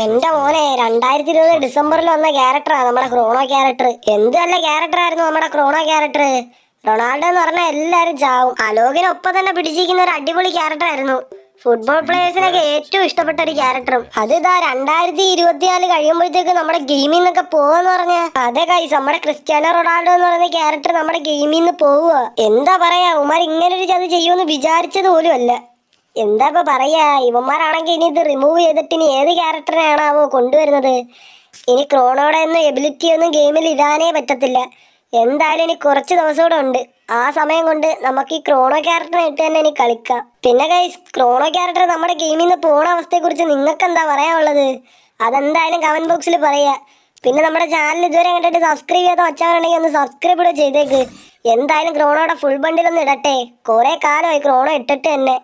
എന്റെ മോനെ രണ്ടായിരത്തി ഇരുപത് ഡിസംബറിൽ വന്ന ക്യാരക്ടറാ നമ്മുടെ ക്രോണോ ക്യാരക്ടർ എന്ത് നല്ല ക്യാരക്ടർ ആയിരുന്നു നമ്മുടെ ക്രോണോ ക്യാരക്ടർ റൊണാൾഡോ എന്ന് പറഞ്ഞാൽ എല്ലാരും ചാവും. അലോകിനൊപ്പം തന്നെ പിടിച്ചിരിക്കുന്ന ഒരു അടിപൊളി ക്യാരക്ടർ ആയിരുന്നു. ഫുട്ബോൾ പ്ലേയേഴ്സിനൊക്കെ ഏറ്റവും ഇഷ്ടപ്പെട്ട ഒരു ക്യാരക്ടറും അത് ഇതാ രണ്ടായിരത്തി ഇരുപത്തിനാല് കഴിയുമ്പോഴത്തേക്ക് നമ്മുടെ ഗെയിമിൽ നിന്നൊക്കെ പോവാന്ന് പറഞ്ഞ. അതെ കൈസ് നമ്മുടെ ക്രിസ്ത്യാനോ റൊണാൾഡോ എന്ന് പറയുന്ന ക്യാരക്ടർ നമ്മുടെ ഗെയിമിൽ നിന്ന് പോവുക. എന്താ പറയാ ഉമാർ ഇങ്ങനെ ഒരു ചതി ചെയ്യുമെന്ന് വിചാരിച്ചത് പോലും അല്ല. എന്താ ഇപ്പൊ പറയാ? ഇവന്മാരാണെങ്കിൽ ഇനി ഇത് റിമൂവ് ചെയ്തിട്ട് ഇനി ഏത് ക്യാരക്ടറിനെയാണാവോ കൊണ്ടുവരുന്നത്? ഇനി ക്രോണോടെ ഒന്നും എബിലിറ്റി ഒന്നും ഗെയിമിൽ ഇടാനേ പറ്റത്തില്ല. എന്തായാലും ഇനി കുറച്ച് ദിവസം ഉണ്ട്. ആ സമയം കൊണ്ട് നമുക്ക് ഈ ക്രോണോ ക്യാരക്ടറിനെ ഇട്ട് തന്നെ ഇനി കളിക്കാം. പിന്നെ ഗൈസ് ക്രോണോ ക്യാരക്ടർ നമ്മുടെ ഗെയിമിൽ നിന്ന് പോണ അവസ്ഥയെക്കുറിച്ച് നിങ്ങൾക്ക് എന്താ പറയാനുള്ളത്? അതെന്തായാലും കമന്റ് ബോക്സിൽ പറയാ. പിന്നെ നമ്മുടെ ചാനൽ ഇതുവരെ കണ്ടിട്ട് സബ്സ്ക്രൈബ് ചെയ്യാത്ത വച്ചവരുണ്ടെങ്കിൽ ഒന്ന് സബ്സ്ക്രൈബ് ചെയ്തേക്ക്. എന്തായാലും ക്രോണോടെ ഫുൾ ബണ്ടിലൊന്ന് ഇടട്ടെ. കുറെ കാലമായി ക്രോണോ ഇട്ടിട്ട് തന്നെ.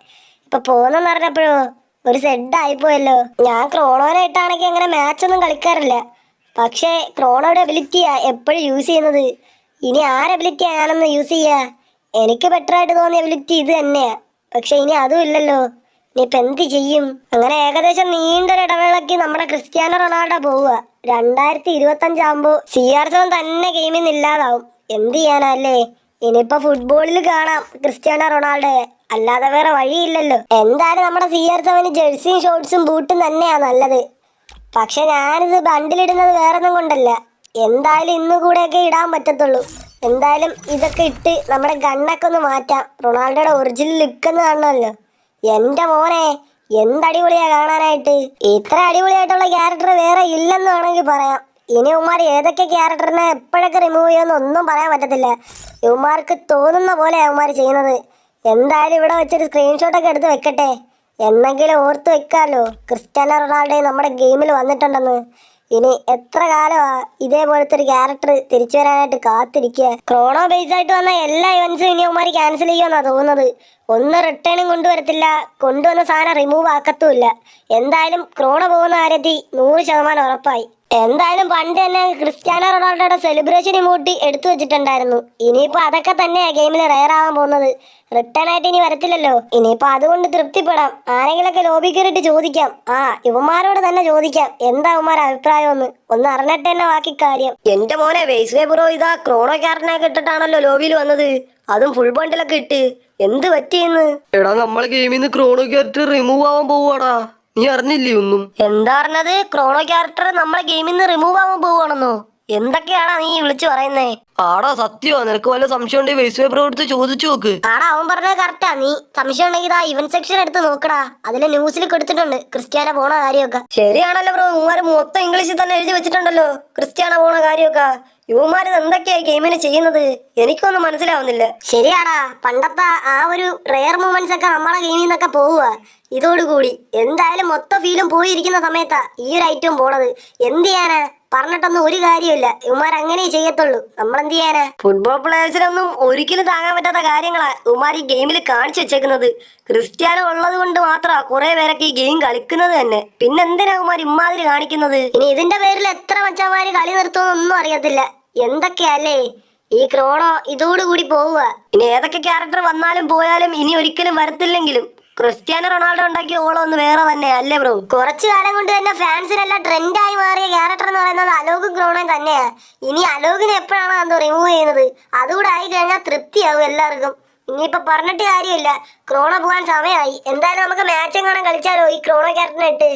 ഇപ്പൊ പോന്നെന്ന് പറഞ്ഞപ്പോഴോ ഒരു സെഡ് ആയി പോയല്ലോ. ഞാൻ ക്രോണോനായിട്ടാണെങ്കിൽ അങ്ങനെ മാച്ച് ഒന്നും കളിക്കാറില്ല. പക്ഷേ ക്രോണോയുടെ എബിലിറ്റിയാ എപ്പോഴും യൂസ് ചെയ്യുന്നത്. ഇനി ആരെ എബിലിറ്റിയാ ഞാനൊന്ന് യൂസ് ചെയ്യാ? എനിക്ക് ബെറ്റർ ആയിട്ട് തോന്നിയ എബിലിറ്റി ഇത് തന്നെയാ. പക്ഷെ ഇനി അതും ഇല്ലല്ലോ. ഇനിയിപ്പോ എന്ത് ചെയ്യും? അങ്ങനെ ഏകദേശം നീണ്ടൊരു ഇടവേളയ്ക്ക് നമ്മുടെ ക്രിസ്ത്യാനോ റൊണാൾഡോ പോവുക. രണ്ടായിരത്തി ഇരുപത്തി അഞ്ചാകുമ്പോ സി ആർ സെവൻ തന്നെ ഗെയിമിൽ നിന്ന് ഇല്ലാതാവും. എന്ത് ചെയ്യാനല്ലേ ഇനിയിപ്പോ ഫുട്ബോളിൽ കാണാം ക്രിസ്ത്യാനോ റൊണാൾഡോയെ. അല്ലാതെ വേറെ വഴിയില്ലല്ലോ. എന്തായാലും നമ്മുടെ സി ആർ സെവന് ജേഴ്സിയും ഷോർട്സും ബൂട്ടും തന്നെയാ നല്ലത്. പക്ഷെ ഞാനിത് ബണ്ടിലിടുന്നത് വേറൊന്നും കൊണ്ടല്ല. എന്തായാലും ഇന്ന് കൂടെയൊക്കെ ഇടാൻ പറ്റത്തുള്ളൂ. എന്തായാലും ഇതൊക്കെ ഇട്ട് നമ്മുടെ ഗണ്ണൊക്കെ ഒന്ന് മാറ്റാം. റൊണാൾഡോയുടെ ഒറിജിനൽ ലുക്ക് എന്ന് കാണണമല്ലോ. എന്റെ മോനെ എന്ത് അടിപൊളിയാ കാണാനായിട്ട്. ഇത്ര അടിപൊളിയായിട്ടുള്ള ക്യാരക്ടർ വേറെ ഇല്ലെന്ന് വേണമെങ്കിൽ പറയാം. ഇനി ഉമാർ ഏതൊക്കെ ക്യാരക്ടറിനെ എപ്പോഴൊക്കെ റിമൂവ് ചെയ്യുമെന്ന് ഒന്നും പറയാൻ പറ്റത്തില്ല. ഇവന്മാർക്ക് തോന്നുന്ന പോലെയാണ് ഉമാർ ചെയ്യുന്നത്. എന്തായാലും ഇവിടെ വെച്ചൊരു സ്ക്രീൻഷോട്ടൊക്കെ എടുത്ത് വെക്കട്ടെ. എന്നെങ്കിലും ഓർത്ത് വെക്കാമല്ലോ ക്രിസ്ത്യാനോ റൊണാൾഡോ നമ്മുടെ ഗെയിമിൽ വന്നിട്ടുണ്ടെന്ന്. ഇനി എത്ര കാലമാ ഇതേപോലത്തെ ഒരു ക്യാരക്ടർ തിരിച്ചു വരാനായിട്ട് കാത്തിരിക്കുക? ക്രോണോ ബേസ് ആയിട്ട് വന്ന എല്ലാ ഇവൻസും ഇനി അവന്മാർ ക്യാൻസൽ ചെയ്യുമെന്നാണ് തോന്നുന്നത്. ഒന്ന് റിട്ടേണും കൊണ്ടുവരത്തില്ല. കൊണ്ടുവന്ന സാധനം റിമൂവ് ആക്കത്തുമില്ല. എന്തായാലും ക്രോണോ പോകുന്ന കാര്യത്തിൽ നൂറ് ശതമാനം ഉറപ്പായി. എന്തായാലും പണ്ട് തന്നെ ക്രിസ്ത്യാനോ റൊണാൾഡോയുടെ സെലിബ്രേഷൻ ഇമോട്ടി എടുത്തു വെച്ചിട്ടുണ്ടായിരുന്നു. ഇനിയിപ്പോ അതൊക്കെ തന്നെയാ ഗെയിമിൽ റയർ ആവാൻ പോകുന്നത്. റിട്ടേൺ ആയിട്ട് ഇനി വരത്തില്ലല്ലോ. ഇനിയിപ്പോ അതുകൊണ്ട് തൃപ്തിപ്പെടാം. ആരെങ്കിലൊക്കെ ലോബി കയറിയിട്ട് ചോദിക്കാം. ആ യുവമാരോട് തന്നെ ചോദിക്കാം. എന്താ ഇവന്മാരുടെ അഭിപ്രായം ഒന്ന് ഒന്ന് അറിഞ്ഞിട്ട് തന്നെ ബാക്കി കാര്യം. എന്റെ മോനെ വേസ്വേ ബ്രോ ഇതാ ക്രോണോ ക്യാരറ്റിനൊക്കെ കിട്ടിട്ടാണല്ലോ ലോബിയിൽ വന്നത്. അതും ഫുൾ ബണ്ടിലൊക്കെ ഇട്ട്. എന്ത് പറ്റിയെന്ന്? എടാ നമ്മളെ ഗെയിമിൽ നിന്ന് ക്രോണോ ക്യാരക്ടർ റിമൂവ് ആവാൻ പോവാടാ നീ അറിഞ്ഞില്ലേ ഒന്നും? എന്താ പറഞ്ഞത് ക്രോണോ ക്യാരക്ടർ നമ്മളെ ഗെയിമിൽ നിന്ന് റിമൂവ് ആവാൻ പോവാണെന്നോ എന്തൊക്കെയാണ് നീ വിളിച്ചു പറയുന്നേ? ആടാ സത്യോ നിനക്ക് വല്ല സംശയം ഉണ്ടെങ്കിൽ വേസ്റ്റ് പേപ്പർ എടുത്ത് ചോദിച്ചു നോക്ക്. ആടാ അവൻ പറഞ്ഞത് കറക്റ്റാ നീ സംശയം ഉണ്ടെങ്കിൽ ഇതാ ഇവന്റ് സെക്ഷൻ എടുത്ത് നോക്കടാ. അതിലെ ന്യൂസിൽ കൊടുത്തിട്ടുണ്ട്. ക്രിസ്ത്യാന പോണ കാര്യമൊക്കെ. ശരിയാണല്ലോ ബ്രോ ഇവന്മാര് മൊത്തം ഇംഗ്ലീഷിൽ തന്നെ എഴുതി വെച്ചിട്ടുണ്ടല്ലോ. ക്രിസ്ത്യാന പോണ കാര്യമൊക്കെ. ഇവന്മാര് എന്തൊക്കെയാ ഗെയിമിന് ചെയ്യുന്നത്? എനിക്കൊന്നും മനസ്സിലാവുന്നില്ല. ശരിയാടാ. പണ്ടത്തെ ആ ഒരു റെയർ മൂമെന്റ്സ് ഒക്കെ നമ്മളെ ഗെയിമിൽ നിന്നൊക്കെ പോവുക. ഇതോടുകൂടി. എന്തായാലും മൊത്തം ഫീലും പോയിരിക്കുന്ന സമയത്താ ഈ ഒരു ഐറ്റവും പോണത്. എന്ത് ചെയ്യാനാ? പറഞ്ഞിട്ടൊന്നും ഒരു കാര്യമില്ല ഇവന്മാർ അങ്ങനെ ചെയ്യത്തുള്ളൂ. നമ്മൾ എന്ത് ചെയ്യാനാ ഫുട്ബോൾ പ്ലേയേഴ്സിനൊന്നും ഒരിക്കലും താങ്ങാൻ പറ്റാത്ത കാര്യങ്ങളാ. ഉമാർ ഈ ഗെയിമിൽ കാണിച്ചു വെച്ചേക്കുന്നത്. ക്രിസ്ത്യാനോ ഉള്ളത് കൊണ്ട് മാത്രമാ കുറെ പേരൊക്കെ ഈ ഗെയിം കളിക്കുന്നത് തന്നെ. പിന്നെ എന്തിനാ ഉമാർ ഇമ്മാതിരി കാണിക്കുന്നത്? ഇനി ഇതിന്റെ പേരിൽ എത്ര മച്ചന്മാര് കളി നിർത്തുമെന്നൊന്നും അറിയത്തില്ല. എന്തൊക്കെയല്ലേ? ഈ ക്രോണോ ഇതോടുകൂടി പോവുക. ഇനി ഏതൊക്കെ ക്യാരക്ടർ വന്നാലും പോയാലും ഇനി ഒരിക്കലും വരത്തില്ലെങ്കിലും ക്രിസ്ത്യാനോ റൊണാൾഡോ ഉണ്ടാക്കിയ ഓളം ഒന്ന് വേറെ തന്നെ അല്ലേ ബ്രോ കുറച്ചു കാലം കൊണ്ട് തന്നെ ഫാൻസിനെല്ലാം ട്രെൻഡായി മാറിയ ക്യാരക്ടർ എന്ന് പറയുന്നത് അലോകും ക്രോണയും തന്നെയാ. ഇനി അലോകിനെ എപ്പോഴാണ് എന്തോ റിമൂവ് ചെയ്യുന്നത്? അതുകൂടെ ആയി കഴിഞ്ഞാൽ തൃപ്തിയാവും എല്ലാവർക്കും. ഇനിയിപ്പോ പറഞ്ഞിട്ട് കാര്യമില്ല. ക്രോണ പോകാൻ സമയമായി എന്തായാലും നമുക്ക് മാച്ച് എങ്ങാനും കളിച്ചാലോ? ഈ ക്രോണോ ഇട്ട്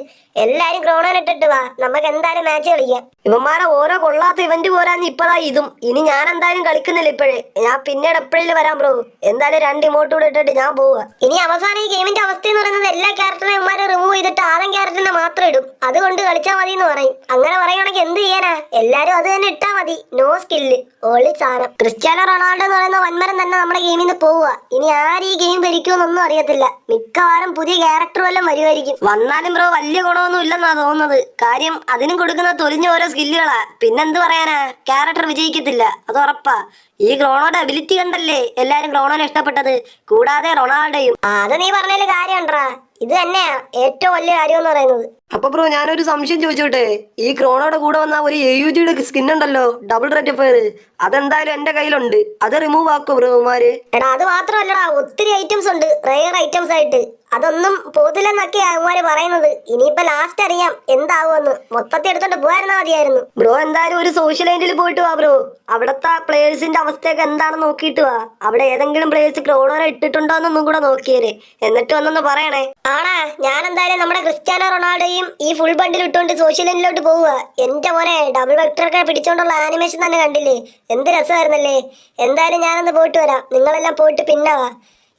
എല്ലാരും ക്രോണോനെ ഇട്ടിട്ട് വാ. നമുക്ക് എന്തായാലും മാച്ച് കളിക്കാം. ഇവന്മാരെ ഓരോ കൊള്ളാത്ത ഇവന്റ് പോരാന്ന് ഇപ്പതാ ഇതും. ഇനി ഞാൻ എന്തായാലും കളിക്കുന്നില്ല ഇപ്പോഴേ. ഞാൻ പിന്നീട് എപ്പോഴേലും വരാൻ ബ്രോ എന്തായാലും രണ്ട് ഇമോട്ട് കൂടെ ഇട്ടിട്ട് ഞാൻ പോവുക ഇനി അവസാനം ഈ ഗെയിമിന്റെ അവസ്ഥ എന്ന് പറയുന്നത് എല്ലാ ക്യാരക്ടറിനെ ഇവന്മാരെ റിമൂവ് ചെയ്തിട്ട് ആദ്യം ക്യാരക്ടറിനെ മാത്രം ഇടും. അതുകൊണ്ട് കളിച്ചാൽ മതി എന്ന് പറയും. അങ്ങനെ പറയുകയാണെങ്കിൽ എന്ത് ചെയ്യാനാ? എല്ലാരും അത് തന്നെ ഇട്ടാ മതി. നോ സ്കില്ല് ഓളി സാധനം ക്രിസ്ത്യാനോ റൊണാൾഡോ എന്ന് പറയുന്ന വൻമരം തന്നെ നമ്മുടെ ഗെയിമിൽ നിന്ന് പോവുക. ഇനി ആര് ഈ ഗെയിം ഭരിക്കുമെന്നൊന്നും അറിയത്തില്ല. മിക്കവാറും പുതിയ ക്യാരക്ടർ വല്ലതും വരുമായിരിക്കും വന്നാലും ബ്രോ വലിയ ഗുണമൊന്നും ഇല്ലെന്നാ തോന്നുന്നത്. കാര്യം അതിനും കൊടുക്കുന്ന തൊലിഞ്ഞ ഓരോ സ്കില്ലുകളാ പിന്നെന്ത് പറയാനാ? ക്യാരക്ടർ വിജയിക്കത്തില്ല. അത് ഉറപ്പാ. ഈ ക്രോണോടെ അബിലിറ്റി കണ്ടല്ലേ എല്ലാരും ക്രോണോനെ ഇഷ്ടപ്പെട്ടത്? കൂടാതെ റൊണാൾഡോയും. അത് നീ പറഞ്ഞതിൽ കാര്യണ്ടാ ഇത് തന്നെയാ ഏറ്റവും വലിയ കാര്യം എന്ന് പറയുന്നത്. അപ്പൊ ബ്രോ ഞാനൊരു സംശയം ചോദിച്ചോട്ടെ? ഈ ക്രോണോടെ കൂടെ വന്ന ഒരു എ യു ജിയുടെ സ്കിൻ ഉണ്ടല്ലോ ഡബിൾ റെഡ് ഫയർ അതെന്തായാലും എന്റെ കയ്യിലുണ്ട്. അത് റിമൂവ് ആക്കോ ബ്രോമാര് എടാ അത് മാത്രമല്ലടാ ഒത്തിരി ഐറ്റംസ് ഉണ്ട്. റെയർ ഐറ്റംസ് ആയിട്ട്. അതൊന്നും പോതില്ലെന്നൊക്കെ അവന്മാര് പറയുന്നത്. ഇനിയിപ്പോ ലാസ്റ്റ് അറിയാം എന്താവുമെന്ന്. മൊത്തത്തിൽ എടുത്തോണ്ട് പോയായിരുന്നാ മതിയായിരുന്നു. ബ്രോ എന്തായാലും ഒരു സോഷ്യൽ ഐൻഡിൽ പോയിട്ട് വാ ബ്രോ. അവിടത്തെ പ്ലേയേഴ്സിന്റെ അവസ്ഥയൊക്കെ എന്താണെന്ന് നോക്കിയിട്ട് വാ. അവിടെ ഏതെങ്കിലും പ്ലേയേഴ്സ് ക്രോണോനെ ഇട്ടിട്ടുണ്ടോ എന്നൊന്നും കൂടെ നോക്കിയേരെ. എന്നിട്ട് വന്നൊന്ന് പറയണേ. ആണാ ഞാൻ എന്തായാലും നമ്മുടെ ക്രിസ്ത്യാനോ റൊണാൾഡോയും ഈ ഫുൾ ബണ്ടിൽ ഇട്ടുകൊണ്ട് സോഷ്യൽ ലൈനിലോട്ട് പോവുക. എന്റെ മോനെ ഡബിൾ വെക്ടറൊക്കെ പിടിച്ചോണ്ടുള്ള ആനിമേഷൻ തന്നെ കണ്ടില്ലേ? എന്ത് രസമായിരുന്നല്ലേ? എന്തായാലും ഞാനൊന്ന് പോയിട്ട് വരാം. നിങ്ങളെല്ലാം പോയിട്ട് പിന്നെ വാ.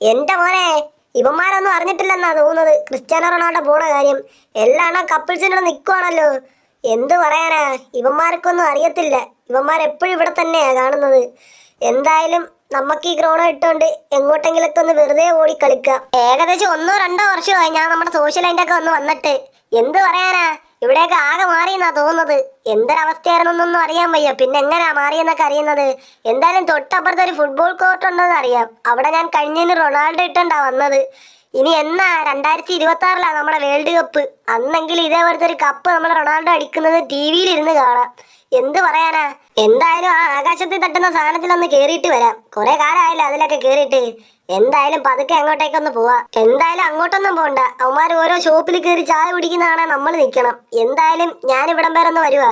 എന്റെ മോനെ ഇവന്മാരൊന്നും അറിഞ്ഞിട്ടില്ലെന്നാ തോന്നുന്നത്. ക്രിസ്ത്യാനോ റൊണാൾഡോ പോണ കാര്യം. എല്ലാം കപ്പിൾസിനോട് നിൽക്കുവാണല്ലോ എന്തു പറയാനാ? ഇവന്മാർക്കൊന്നും അറിയത്തില്ല. ഇവന്മാരെപ്പോഴും ഇവിടെ തന്നെയാ കാണുന്നത്. എന്തായാലും നമുക്ക് ഈ ക്രോണോ ഇട്ടുകൊണ്ട് എങ്ങോട്ടെങ്കിലൊക്കെ ഒന്ന് വെറുതെ ഓടി കളിക്കാം. ഏകദേശം ഒന്നോ രണ്ടോ വർഷമായി ഞാൻ നമ്മുടെ സോഷ്യൽ ലൈന്റെ ഒക്കെ ഒന്ന് വന്നിട്ട്. എന്ത് പറയാനാ? ഇവിടെയൊക്കെ ആകെ മാറിയെന്നാ തോന്നുന്നത്. എന്തൊരവസ്ഥയായിരുന്നൊന്നും അറിയാൻ വയ്യ. പിന്നെ എങ്ങനെയാ മാറിയെന്നൊക്കെ അറിയുന്നത്? എന്തായാലും തൊട്ടപ്പുറത്ത് ഒരു ഫുട്ബോൾ കോർട്ട് ഉണ്ടെന്ന് അറിയാം. അവിടെ ഞാൻ കഴിഞ്ഞതിന് റൊണാൾഡോ ഇട്ടുണ്ടാ വന്നത്. ഇനി എന്നാ രണ്ടായിരത്തി ഇരുപത്തി ആറിലാ നമ്മുടെ വേൾഡ് കപ്പ്. അന്നെങ്കിൽ ഇതേപോലത്തെ ഒരു കപ്പ് നമ്മുടെ റൊണാൾഡോ അടിക്കുന്നത് ടി വിയിൽ ഇരുന്ന് കാണാം. എന്ത് പറയാനാ? എന്തായാലും ആ ആകാശത്തിൽ തട്ടുന്ന സാധനത്തിലൊന്ന് കേറിയിട്ട് വരാം. കുറെ കാലമായില്ല അതിലൊക്കെ കേറിയിട്ട്. എന്തായാലും പതുക്കെ അങ്ങോട്ടേക്കൊന്ന് പോവാ. എന്തായാലും അങ്ങോട്ടൊന്നും പോണ്ട. അവന്മാർ ഓരോ ഷോപ്പിൽ കയറി ചായ കുടിക്കുന്നതാണ് നമ്മൾ നിൽക്കണം. എന്തായാലും ഞാൻ ഇവിടം വരെ ഒന്ന് വരുവാ.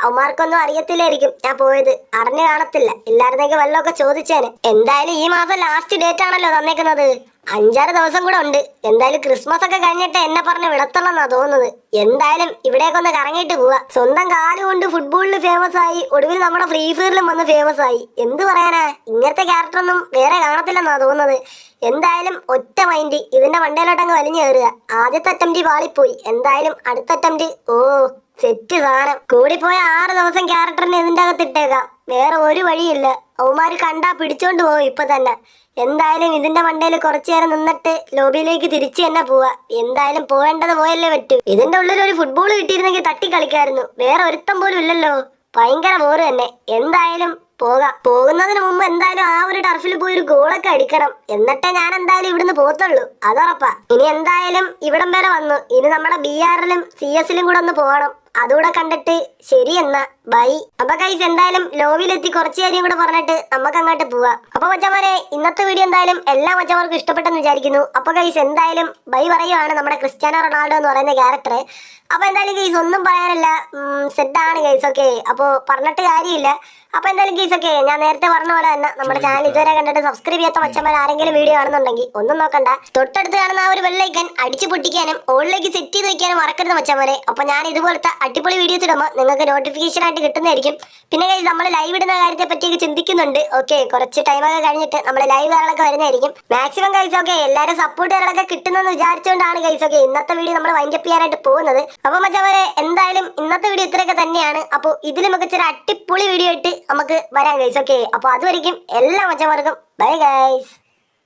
അവന്മാർക്കൊന്നും അറിയത്തില്ലായിരിക്കും ഞാൻ പോയത്. അറിഞ്ഞു കാണത്തില്ല. ഇല്ലായിരുന്നെങ്കിൽ വല്ലതൊക്കെ ചോദിച്ചേനെ. എന്തായാലും ഈ മാസം ലാസ്റ്റ് ഡേറ്റ് ആണല്ലോ തന്നേക്കുന്നത്. അഞ്ചാറ് ദിവസം കൂടെ ഉണ്ട്. എന്തായാലും ക്രിസ്മസ് ഒക്കെ കഴിഞ്ഞിട്ട് എന്നെ പറഞ്ഞ് വിടത്തുള്ളെന്നാ തോന്നുന്നത്. എന്തായാലും ഇവിടേക്ക് ഒന്ന് കറങ്ങിയിട്ട് പോവാ. സ്വന്തം കാലുകൊണ്ട് ഫുട്ബോളിൽ ഫേമസ് ആയി. ഒടുവിൽ നമ്മുടെ ഫ്രീ ഫയറിലും വന്ന് ഫേമസ് ആയി. എന്ത് പറയാനാ? ഇങ്ങനത്തെ ക്യാരക്ടർ ഒന്നും വേറെ കാണത്തില്ലെന്നാ തോന്നുന്നത്. എന്തായാലും ഒറ്റ മൈൻഡ് ഇതിന്റെ വണ്ടയിലോട്ടങ്ങ് വലിഞ്ഞു കയറുക. ആദ്യത്തെ അറ്റംപ്റ്റ് പാളിപ്പോയി. എന്തായാലും അടുത്ത അറ്റംപ്റ്റ് ഓ സെറ്റ് സാധനം. കൂടിപ്പോയ ആറ് ദിവസം ക്യാരക്ടറിന് ഇതിന്റെ അകത്ത് ഇട്ടേക്കാം. വേറെ ഒരു വഴിയില്ല. അവന്മാര് കണ്ടാ പിടിച്ചോണ്ട് പോകും ഇപ്പൊ തന്നെ. എന്തായാലും ഇതിന്റെ മണ്ടയിൽ കുറച്ചു നേരം നിന്നിട്ട് ലോബിയിലേക്ക് തിരിച്ചു തന്നെ പോവാ. എന്തായാലും പോവേണ്ടത് പോയല്ലേ പറ്റൂ. ഇതിന്റെ ഉള്ളിൽ ഒരു ഫുട്ബോൾ കിട്ടിയിരുന്നെങ്കിൽ തട്ടി കളിക്കായിരുന്നു വേറെ ഒരുത്തം പോലും ഇല്ലല്ലോ. ഭയങ്കര ബോറ് തന്നെ. എന്തായാലും പോകാം. പോകുന്നതിന് മുമ്പ് എന്തായാലും ആ ഒരു ടർഫിൽ പോയി ഒരു ഗോളൊക്കെ അടിക്കണം. എന്നിട്ടേ ഞാൻ എന്തായാലും ഇവിടുന്ന് പോത്തുള്ളൂ അതുറപ്പാ ഇനി എന്തായാലും ഇവിടം വരെ വന്നു. ഇനി നമ്മുടെ ബി ആറിലും സി എസിലും കൂടെ ഒന്ന് പോകണം. അതുകൂടെ കണ്ടിട്ട് ശരി എന്നാ. ബൈ. അപ്പൊ കൈസ് എന്തായാലും ലോവിലെത്തി കുറച്ച് കാര്യം കൂടെ പറഞ്ഞിട്ട് നമുക്ക് അങ്ങോട്ട് പോവാം. അപ്പൊ മച്ചമാരെ ഇന്നത്തെ വീഡിയോ എന്തായാലും എല്ലാ മച്ചമാർക്കും ഇഷ്ടപ്പെട്ടെന്ന് വിചാരിക്കുന്നു. അപ്പൊ കൈസ് എന്തായാലും ബൈ പറയുവാണ് നമ്മുടെ ക്രിസ്ത്യാനോ റൊണാൾഡോ എന്ന് പറയുന്ന ക്യാരക്ടർ അപ്പൊ എന്തായാലും കേസ് ഒന്നും പറയാനില്ല. സെറ്റ് ആണ് ഗൈസ് ഓക്കെ അപ്പോ പറഞ്ഞിട്ട് കാര്യമില്ല. അപ്പൊ എന്തായാലും കേസ് ഓക്കെ ഞാൻ നേരത്തെ പറഞ്ഞ പോലെ തന്നെ നമ്മുടെ ചാനൽ ഇതുവരെ കണ്ടിട്ട് സബ്സ്ക്രൈബ് ചെയ്യാത്ത മച്ചന്മാർ ആരെങ്കിലും വീഡിയോ കാണുന്നുണ്ടെങ്കിൽ ഒന്നും നോക്കണ്ട. തൊട്ടടുത്ത് കാണുന്ന ആ ഒരു ബെല്ലൈക്കൻ അടിച്ചു പൊട്ടിക്കാനും ഓളിലേക്ക് സെറ്റ് ചെയ്ത് വെക്കാനും മറക്കരുത് മച്ചന്മാരെ. അപ്പൊ ഞാൻ ഇതുപോലത്തെ അടിപൊളി വീഡിയോസ് ഇടുമ്പോൾ നിങ്ങൾക്ക് നോട്ടിഫിക്കേഷൻ ആയിട്ട് കിട്ടുന്നതായിരിക്കും. പിന്നെ കഴിഞ്ഞ് നമ്മൾ ലൈവ് ഇടുന്ന കാര്യത്തെ പറ്റിയൊക്കെ ചിന്തിക്കുന്നുണ്ട്. ഓക്കെ കുറച്ച് ടൈമൊക്കെ കഴിഞ്ഞിട്ട് നമ്മൾ ലൈവ് കാര്യങ്ങളൊക്കെ വരുന്നതായിരിക്കും. മാക്സിമം കഴിച്ചു ഓക്കെ എല്ലാവരും സപ്പോർട്ട് കാര്യങ്ങളൊക്കെ കിട്ടുന്നെന്ന് വിചാരിച്ചുകൊണ്ടാണ് ഓക്കെ ഇന്നത്തെ വീഡിയോ നമ്മൾ വൈൻഡപ്പ് ചെയ്യാനായിട്ട് പോകുന്നത്. അപ്പോൾ മറ്റേ എന്തായാലും ഇന്നത്തെ വീഡിയോ ഇത്രയൊക്കെ തന്നെയാണ്. അപ്പോൾ ഇതിൽ മികച്ചൊരു അടിപൊളി വീഡിയോ ആയിട്ട് നമുക്ക് വരാം ഓക്കെ അപ്പോൾ അതുവരെയും എല്ലാ മച്ചമാർക്കും ബൈ ഗൈസ്